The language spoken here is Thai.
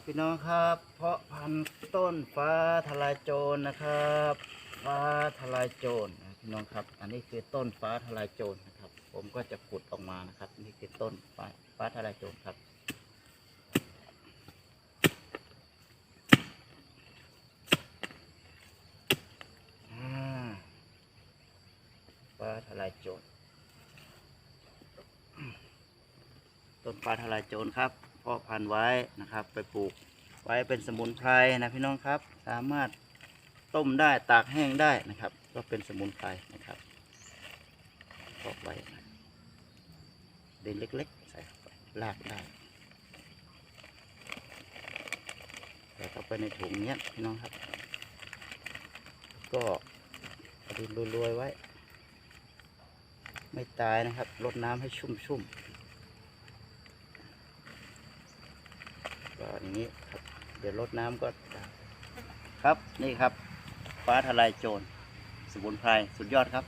ครับพี่น้องครับ เพาะพันธุ์ต้นฟ้าทลายโจรนะครับ ฟ้าทลายโจรนะพี่น้องครับ อันนี้คือต้นฟ้าทลายโจรนะครับ ผมก็จะขุดออกมานะครับ นี่คือต้นฟ้าฟ้าทลายโจรครับฟ้าทลายโจรต้นฟ้าทลายโจรครับ เพาะพันธุ์ไว้นะครับ ไปปลูกไว้เป็นสมุนไพรนะพี่น้องครับ สามารถต้มได้ตากแห้งได้นะครับ ก็เป็นสมุนไพรนะครับเพาะไว้นะดินเล็กๆ ใส่เข้าไปรากได้ใส่เข้าไปในถุงเนี้ยพี่น้องครับ ก็ดินโรยๆไว้ ไม่ตายนะครับรดน้ำให้ชุ่มๆ ก็อย่างนี้ครับเดี๋ยวรดน้ำก็ ครับนี่ครับ ฟ้าทลายโจรสมุนไพรสุดยอดครับ